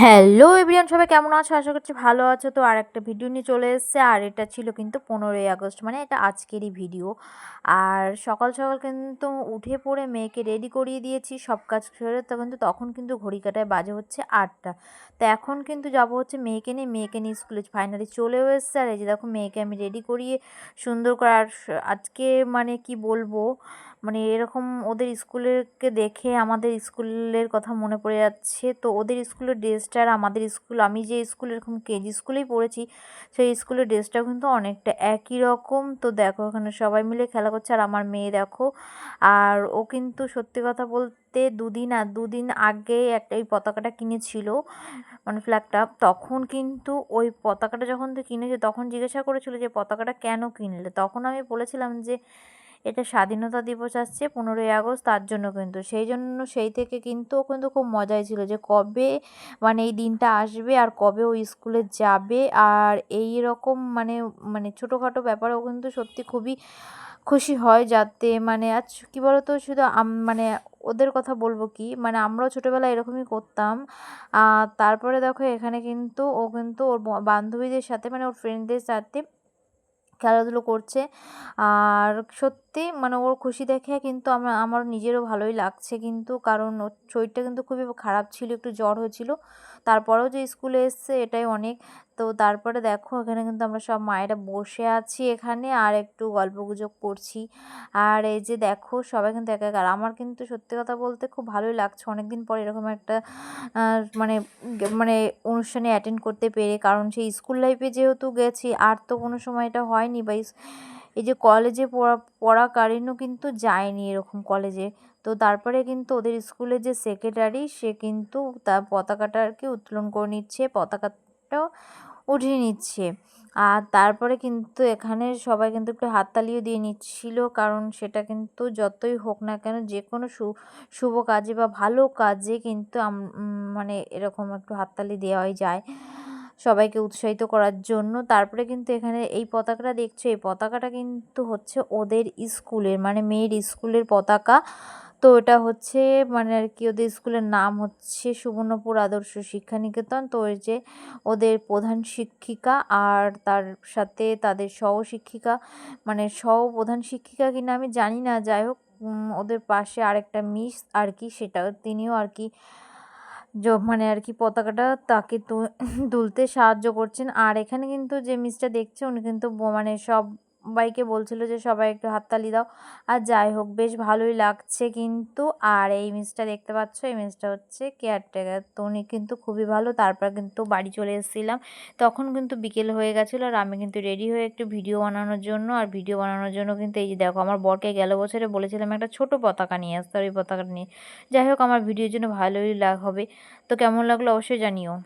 Hello everyone, সবাই কেমন আছো? আশা করছি ভালো আছো। তো আর একটা ভিডিও নিয়ে চলে এসেছে, আর এটা ছিল কিন্তু পনেরোই আগস্ট মানে এটা আজকেরই ভিডিও। আর সকাল সকাল কিন্তু উঠে পড়ে মেয়েকে রেডি করিয়ে দিয়েছি, সব কাজ করে তো কিন্তু তখন কিন্তু ঘড়ি কাটায় বাজে হচ্ছে আটটা। তো এখন কিন্তু যাব হচ্ছে মেয়েকে নিয়ে মেয়েকে নিয়ে স্কুলে ফাইনালি চলেও এসছে। আর এই যে দেখো, মেয়েকে আমি রেডি করিয়ে সুন্দর করে আর আজকে মানে কি বলব মানে এরকম ওদের স্কুলেরকে দেখে আমাদের স্কুলের কথা মনে পড়ে যাচ্ছে। তো ওদের স্কুলের ড্রেসটা আর আমাদের স্কুল, আমি যে স্কুল এরকম কেজি স্কুলেই পড়েছি, সেই স্কুলের ড্রেসটাও কিন্তু অনেকটা একই রকম। তো দেখো ওখানে সবাই মিলে খেলা করছে আর আমার মেয়ে দেখো। আর ও কিন্তু সত্যি কথা বলতে দুদিন আর দুদিন আগে একটা এই পতাকাটা কিনেছিল মানে ফ্ল্যাগটা তখন কিন্তু ওই পতাকাটা যখন তো কিনেছে, তখন জিজ্ঞাসা করেছিল যে পতাকাটা কেন কিনলে? তখন আমি বলেছিলাম যে এটা স্বাধীনতা দিবস আসছে পনেরোই আগস্ট, তার জন্য কিন্তু। সেই জন্য সেই থেকে কিন্তু কিন্তু খুব মজাই ছিল যে কবে মানে এই দিনটা আসবে আর কবে ও স্কুলে যাবে আর এই রকম মানে মানে ছোটোখাটো ব্যাপারেও কিন্তু সত্যি খুবই খুশি হয় যাতে মানে আজ কী বলতো শুধু মানে ওদের কথা বলব কি? মানে আমরাও ছোটোবেলায় এরকমই করতাম। তারপরে দেখো এখানে কিন্তু ও কিন্তু ওর বান্ধবীদের সাথে মানে ওর ফ্রেন্ডদের সাথে খেলাধুলো করছে। আর সত্যি মানে ওর খুশি দেখে কিন্তু আমার আমার নিজেরও ভালোই লাগছে। কিন্তু কারণ ওর শরীরটা কিন্তু খুবই খারাপ ছিল, একটু জ্বর হয়েছিল। তারপরেও যে স্কুলে এসছে এটাই অনেক। তো তারপরে দেখো এখানে কিন্তু আমরা সব মায়েরা বসে আছি এখানে আর একটু গল্প গুজব করছি। আর এই যে দেখো সবাই কিন্তু এক একা আমার কিন্তু সত্যি কথা বলতে খুব ভালোই লাগছে। অনেকদিন পর এরকম একটা মানে মানে অনুষ্ঠানে অ্যাটেন্ড করতে পেরে। কারণ সেই স্কুল লাইফে যেহেতু গেছি, আর তো কোনো সময় এটা হয়নি বা এই যে কলেজে পড়া পড়াকালীনও কিন্তু যায়নি এরকম কলেজে তো তারপরে কিন্তু ওদের স্কুলের যে সেক্রেটারি সে কিন্তু তার কি উত্তোলন করে নিচ্ছে, পতাকাটাও উঠিয়ে নিচ্ছে। আর তারপরে কিন্তু এখানে সবাই কিন্তু একটু হাততালিও দিয়ে নিচ্ছিল, কারণ সেটা কিন্তু যতই হোক না কেন যে কোনো শুভ কাজে বা ভালো কাজে কিন্তু মানে এরকম একটু হাততালি দেওয়াই যায়। সবাইকে উৎসাহিত করার জন্য। তারপরে কিন্তু এখানে এই পতাকাটা দেখছ, এই পতাকাটা কিন্তু হচ্ছে ওদের স্কুলের মানে মেয়ের স্কুলের পতাকা। তো এটা হচ্ছে মানে আর কি, ওদের স্কুলের নাম হচ্ছে সুবর্ণপুর আদর্শ শিক্ষা নিকেতন তো ওই যে ওদের প্রধান শিক্ষিকা আর তার সাথে তাদের সহশিক্ষিকা মানে সহ প্রধান শিক্ষিকা কিনা আমি জানি না। যাই হোক ওদের পাশে আরেকটা মিস আর কি সেটা তিনিও আর কি মানে আর কি পতাকাটা তাকে তুলতে সাহায্য করছেন। আর এখানে কিন্তু যে মিসটা দেখছে, উনি কিন্তু মানে সব সবাইকে বলছিল যে, সবাই একটু হাততালি দাও। আর যাই হোক, বেশ ভালোই লাগছে কিন্তু। আর এই মিসটা দেখতে পাচ্ছ, এই মিসটা হচ্ছে কেয়ারটেকার। তো উনি কিন্তু খুবই ভালো। তারপর কিন্তু বাড়ি চলে এসেছিলাম। তখন কিন্তু বিকেল হয়ে গেছিল আর আমি কিন্তু রেডি হয়ে একটু ভিডিও বানানোর জন্য। আর ভিডিও বানানোর জন্য কিন্তু এই যে দেখো, আমার বরকে গেল বছরে বলেছিলাম একটা ছোট পতাকা নিয়ে আসতে আর ওই পতাকাটা নিয়ে। যাই হোক, আমার ভিডিওর জন্য ভালোই লাগ, হবে। তো কেমন লাগল অবশ্যই জানিও।